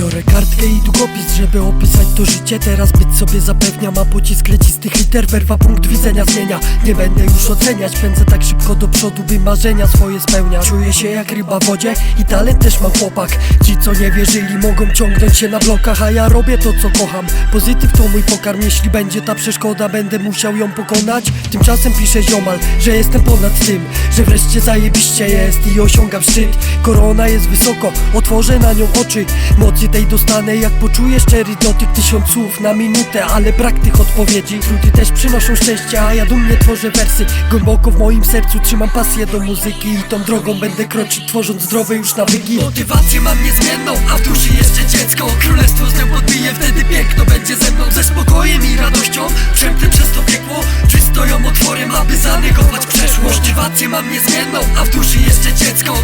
Biorę kartkę i długopis, żeby opisać to życie. Teraz byt sobie zapewniam, a pocisk leci z tych liter Werwa punkt widzenia zmienia. Nie będę już oceniać, pędzę tak szybko do przodu By marzenia swoje spełniać. Czuję się jak ryba w wodzie i talent też mam chłopak. Ci co nie wierzyli mogą ciągnąć się na blokach A ja robię to co kocham. Pozytyw to mój pokarm, jeśli będzie ta przeszkoda Będę musiał ją pokonać. Tymczasem piszę ziomal, że jestem ponad tym Że wreszcie zajebiście jest i osiągam szczyt. Korona jest wysoko, otworzę na nią oczy Mocy tej dostanę jak poczuję szczery dotyk Tysiąc słów na minutę, ale brak tych odpowiedzi. Trudy też przynoszą szczęście, a ja dumnie tworzę wersy. Głęboko w moim sercu trzymam pasję do muzyki I tą drogą będę kroczyć, tworząc zdrowe już nawyki. Motywację mam niezmienną, a w duszy jeszcze dziecko. Królestwo z nią podbije, wtedy piękno będzie ze mną Ze spokojem i radością, przemknę przez to piekło Drzwi stoją otworem, aby zanegować przeszłość. Motywację mam niezmienną, a w duszy jeszcze dziecko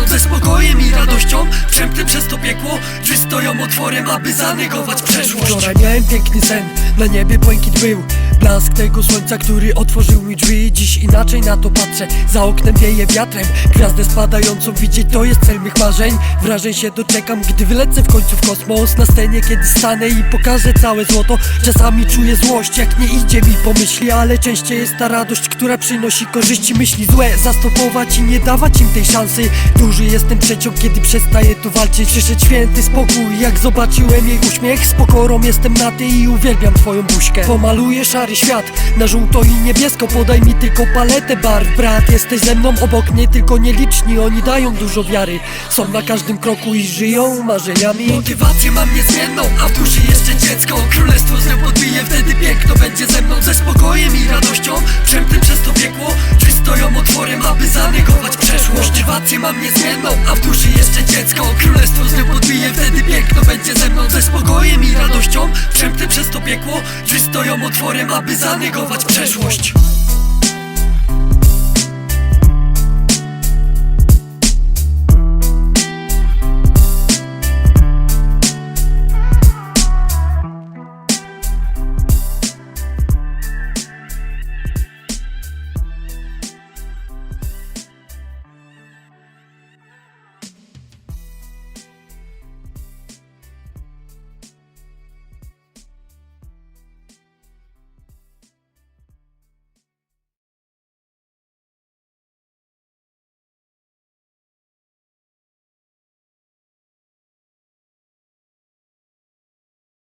będzie ze spokojem i radością, przemknę przez to piekło Drzwi stoją otworem, aby zanegować przeszłość. Wczoraj miałem piękny sen, na niebie błękit był. Blask tego słońca, który otworzył mi drzwi. Dziś inaczej na to patrzę, za oknem wieje wiatrem. Gwiazdę spadającą widzieć to jest cel mych marzeń. Wrażeń się doczekam, gdy wylecę w końcu w kosmos. Na scenie kiedy stanę i pokażę całe złoto. Czasami czuję złość, jak nie idzie mi po myśli Ale częściej jest ta radość, która przynosi korzyści Myśli złe. Zastopować i nie dawać im tej szansy Duży jestem przeciąg, kiedy przestaję tu walczyć. Przyszedł święty spokój, jak zobaczyłem jej uśmiech. Z pokorą jestem na ty i uwielbiam twoją buźkę. Pomaluję szary świat na żółto i niebiesko. Podaj mi tylko paletę barw, brat Jesteś ze mną obok mnie, tylko nieliczni. Oni dają dużo wiary. Są na każdym kroku i żyją marzeniami. Motywację mam niezmienną, a w duszy jeszcze dziecko. Królestwo z nią podbije, wtedy piękno. Będzie ze mną Ze spokojem i radością, przemknę przez to piekło Drzwi stoją otworem, aby zanegować Motywację mam niezmienną, a w duszy jeszcze dziecko. Królestwo z nią podbije, wtedy piękno będzie ze mną Ze spokojem i radością, przemknę przez to piekło Drzwi stoją otworem, aby zanegować przeszłość